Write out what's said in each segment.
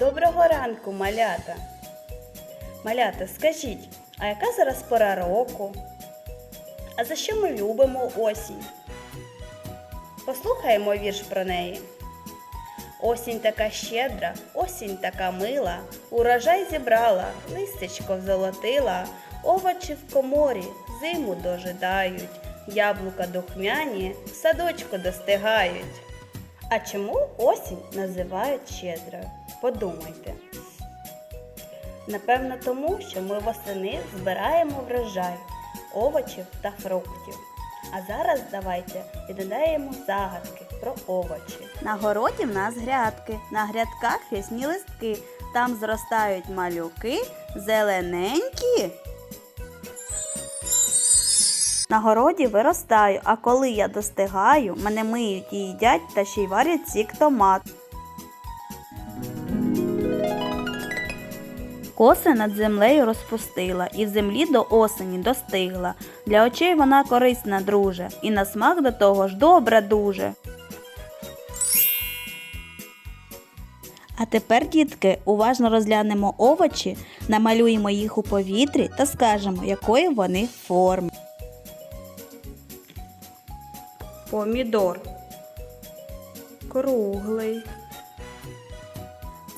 Доброго ранку, малята. Малята, скажіть, а яка зараз пора року? А за що ми любимо осінь? Послухаємо вірш про неї. Осінь така щедра, осінь така мила, урожай зібрала, листечко золотила, овочі в коморі зиму дожидають, яблука духмяні в садочку достигають. А чому осінь називають щедрою? Подумайте. Напевно, тому, що ми восени збираємо врожай овочів та фруктів. А зараз давайте відгадаємо загадки про овочі. На городі в нас грядки, на грядках рясні листки. Там зростають малюки, зелененькі. На городі виростаю, а коли я достигаю, мене миють і їдять та ще й варять сік томат. Коси над землею розпустила, і в землі до осені достигла. Для очей вона корисна, друже, і на смак до того ж добра дуже. А тепер, дітки, уважно розглянемо овочі, намалюємо їх у повітрі та скажемо, якої вони форми. Помідор. Круглий.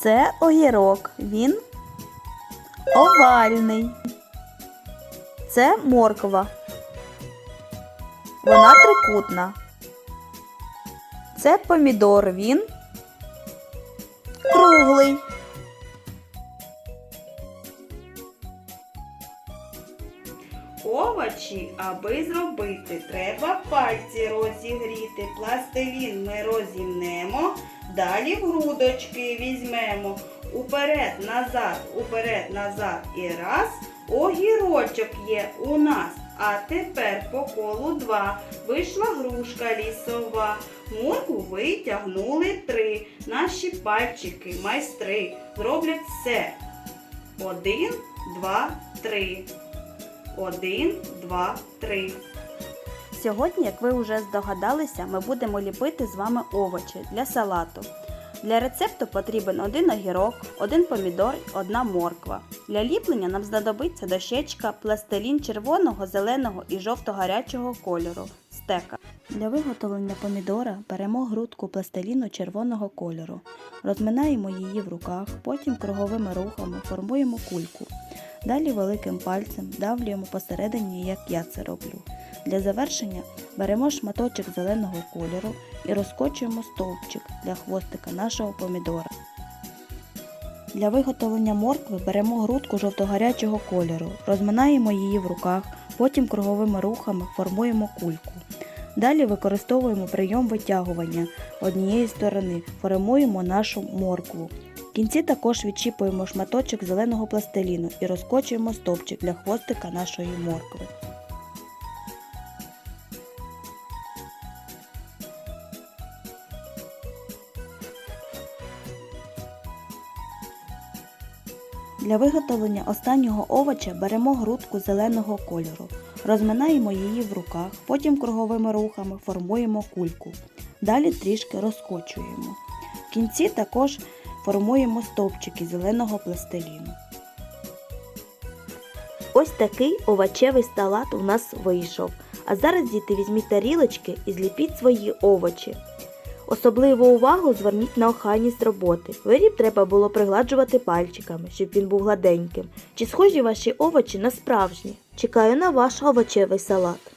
Це огірок. Він овальний. Це морква. Вона трикутна. Це помідор. Він круглий. Овочі, аби зробити, треба пальці розігріти. Пластилін ми розімнемо, далі в грудочки візьмемо. Уперед, назад, уперед, назад і раз. Огірочок є у нас. А тепер по колу два. Вийшла грушка лісова. Моркву витягнули три. Наші пальчики, майстри, зроблять все. Один, два, три. Один, два, три. Сьогодні, як ви вже здогадалися, ми будемо ліпити з вами овочі для салату. Для рецепту потрібен один огірок, один помідор, одна морква. Для ліплення нам знадобиться дощечка, пластилін червоного, зеленого і жовто-гарячого кольору, стека. Для виготовлення помідора беремо грудку пластиліну червоного кольору, розминаємо її в руках, потім круговими рухами формуємо кульку. Далі великим пальцем давлюємо посередині, як я це роблю. Для завершення беремо шматочок зеленого кольору і розкочуємо стовпчик для хвостика нашого помідора. Для виготовлення моркви беремо грудку жовтогарячого кольору, розминаємо її в руках, потім круговими рухами формуємо кульку. Далі використовуємо прийом витягування однієї сторони, формуємо нашу моркву. В кінці також відчіпуємо шматочок зеленого пластиліну і розкочуємо стовпчик для хвостика нашої моркви. Для виготовлення останнього овоча беремо грудку зеленого кольору, розминаємо її в руках, потім круговими рухами формуємо кульку. Далі трішки розкочуємо. В кінці також формуємо стовпчики зеленого пластиліну. Ось такий овочевий салат у нас вийшов. А зараз, діти, візьміть тарілочки і зліпіть свої овочі. Особливу увагу зверніть на охайність роботи. Виріб треба було пригладжувати пальчиками, щоб він був гладеньким. Чи схожі ваші овочі на справжні? Чекаю на ваш овочевий салат.